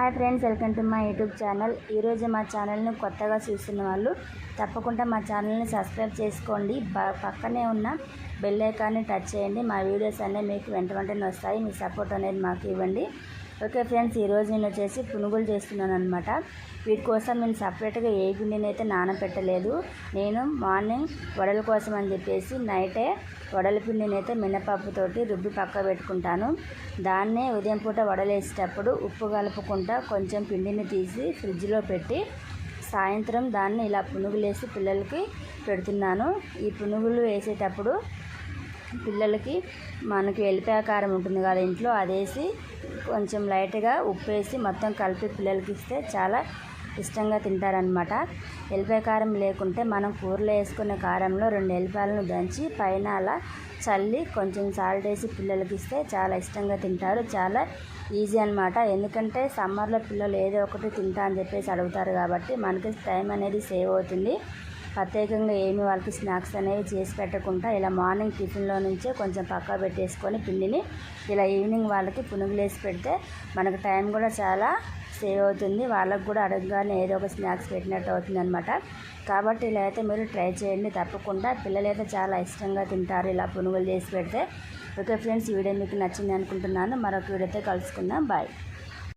Hi friends welcome to my YouTube channel. ఈరోజు మా ఛానల్ని కొత్తగా చూస్తున్న వాళ్ళు తప్పకుండా మా ఛానల్ని సబ్స్క్రైబ్ చేసుకోండి. బ- పక్కనే ఉన్న బెల్ ఐకాన్ని టచ్ చేయండి. మా వీడియోస్ అన్నీ మీకు వెంట వెంటనే వస్తాయి. మీ సపోర్ట్ అనేది మాకు ఇవ్వండి. ఓకే ఫ్రెండ్స్ ఈరోజు నేను వచ్చేసి పునుగులు చేస్తున్నాను అనమాట వీటి కోసం నేను సపరేట్గా ఏ పిండిని అయితే నానబెట్టలేదు నేను మార్నింగ్ వడల కోసం అని చెప్పేసి నైటే వడల పిండిని అయితే మినపప్పుతోటి రుబ్బి పక్క పెట్టుకుంటాను. దాన్నే ఉదయం పూట వడలేసేటప్పుడు ఉప్పు కలుపుకుంటా కొంచెం పిండిని తీసి ఫ్రిడ్జ్లో పెట్టి సాయంత్రం దాన్ని ఇలా పునుగులు వేసి పిల్లలకి పెడుతున్నాను. ఈ పునుగులు వేసేటప్పుడు పిల్లలకి మనకి ఎల్లిపాయ ఆకారం ఉంటుంది కదా ఇంట్లో అదేసి కొంచెం లైట్గా ఉప్పు వేసి మొత్తం కలిపి పిల్లలకి ఇస్తే చాలా ఇష్టంగా తింటారనమాట ఎల్లిపాయ కారం లేకుంటే మనం కూరలో వేసుకునే కారంలో రెండు ఎల్లిపాయలను దంచి పైన అలా చల్లి కొంచెం సాల్ట్ వేసి పిల్లలకి ఇస్తే చాలా ఇష్టంగా తింటారు. చాలా ఈజీ అనమాట ఎందుకంటే సమ్మర్లో పిల్లలు ఏదో ఒకటి తింటా అని చెప్పేసి అడుగుతారు కాబట్టి మనకి టైం అనేది సేవ్ అవుతుంది. ప్రత్యేకంగా ఏమి వాళ్ళకి స్నాక్స్ అనేవి చేసి పెట్టకుండా ఇలా మార్నింగ్ టిఫిన్లో నుంచే కొంచెం పక్కా పెట్టేసుకొని పిండిని ఇలా ఈవినింగ్ వాళ్ళకి పునుగులు వేసి పెడితే మనకు టైం కూడా చాలా సేవ్ అవుతుంది. వాళ్ళకు కూడా అడగగానే ఏదో ఒక స్నాక్స్ పెట్టినట్టు అవుతుంది అనమాట కాబట్టి ఇలా అయితే మీరు ట్రై చేయండి తప్పకుండా. పిల్లలైతే చాలా ఇష్టంగా తింటారు ఇలా పునుగులు చేసి పెడితే. ఓకే ఫ్రెండ్స్ ఈ వీడియో మీకు నచ్చింది అనుకుంటున్నాను. మరొక వీడియోతో కలుసుకుందాం. బాయ్.